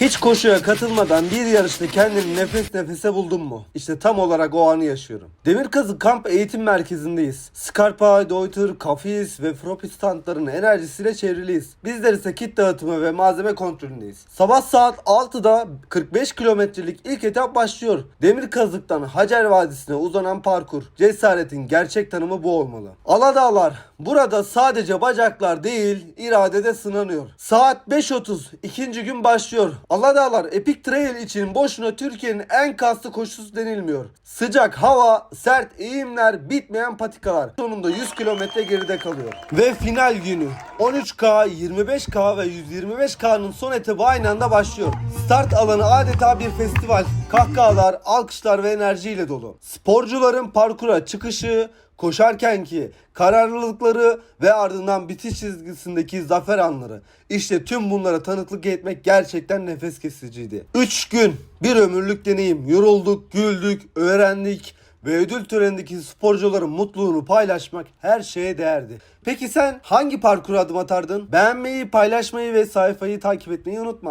Hiç koşuya katılmadan bir yarışta kendini nefes nefese buldun mu? İşte tam olarak o anı yaşıyorum. Demirkazı Kamp Eğitim Merkezi'ndeyiz. Scarpa, Deuter, Kafis ve Fropi standlarının enerjisiyle çevriliyiz. Bizler ise kit dağıtımı ve malzeme kontrolündeyiz. Sabah saat 6'da 45 kilometrelik ilk etap başlıyor. Demirkazık'tan Hacer Vadisi'ne uzanan parkur. Cesaretin gerçek tanımı bu olmalı. Aladağlar burada sadece bacaklar değil iradede sınanıyor. Saat 5.30 ikinci gün başlıyor. Aladağlar Epic Trail için boşuna Türkiye'nin en kaslı koşusu denilmiyor. Sıcak hava, sert eğimler, bitmeyen patikalar. Sonunda 100 kilometre geride kalıyor. Ve final günü 13K, 25K ve 125K'nın son etabı aynı anda başlıyor. Start alanı adeta bir festival. Kahkahalar, alkışlar ve enerjiyle dolu. Sporcuların parkura çıkışı, koşarkenki kararlılıkları ve ardından bitiş çizgisindeki zafer anları. İşte tüm bunlara tanıklık etmek gerçekten nefes kesiciydi. 3 gün, bir ömürlük deneyim. Yorulduk, güldük, öğrendik ve ödül törenindeki sporcuların mutluluğunu paylaşmak her şeye değerdi. Peki sen hangi parkura adım atardın? Beğenmeyi, paylaşmayı ve sayfayı takip etmeyi unutma.